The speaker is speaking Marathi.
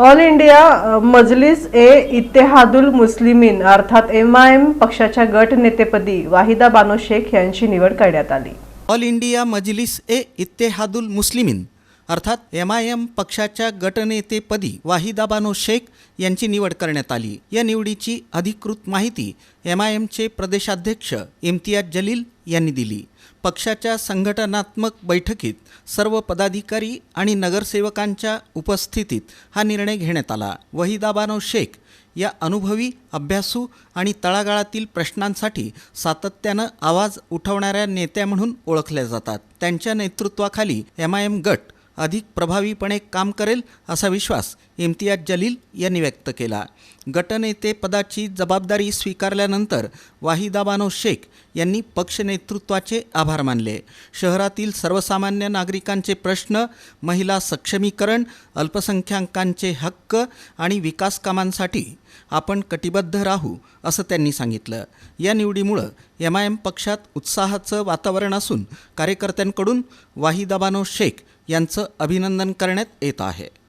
ऑल इंडिया मजलिस ए इत्तेहादुल मुस्लिमीन अर्थात एम आय एम पक्षाच्या गटनेतेपदी वाहिदा बानो शेख यांची निवड करण्यात आली. ऑल इंडिया मजलिस ए इत्तेहादुल मुस्लिमीन अर्थात एम आय एम पक्षाच्या गटनेतेपदी वाहिदा बानो शेख यांची निवड करण्यात आली. या निवडीची अधिकृत माहिती एम आय एमचे प्रदेशाध्यक्ष इम्तियाज जलील यांनी दिली. पक्षाच्या संघटनात्मक बैठकीत सर्व पदाधिकारी आणि नगरसेवकांच्या उपस्थितीत हा निर्णय घेण्यात आला. वहिदाबानो शेख या अनुभवी अभ्यासू आणि तळागाळातील प्रश्नांसाठी सातत्यानं आवाज उठवणाऱ्या नेत्या म्हणून ओळखल्या जातात. त्यांच्या नेतृत्वाखाली एम आय एम गट अधिक प्रभावीपणे काम करेल असा विश्वास इम्तियाज जलील यांनी व्यक्त केला. गटनेतेपदाची जबाबदारी स्वीकारल्यानंतर वाहिदाबानो शेख यांनी पक्षनेतृत्वाचे आभार मानले. शहरातील सर्वसामान्य नागरिकांचे प्रश्न महिला सक्षमीकरण अल्पसंख्याकांचे हक्क आणि विकास कामांसाठी आपण कटिबद्ध राहू असं त्यांनी सांगितलं. या निवडीमुळं एम आय एम पक्षात उत्साहाचं वातावरण असून कार्यकर्त्यांकडून वाहिदाबानो शेख यांचं अभिनंदन करण्यात येत आहे.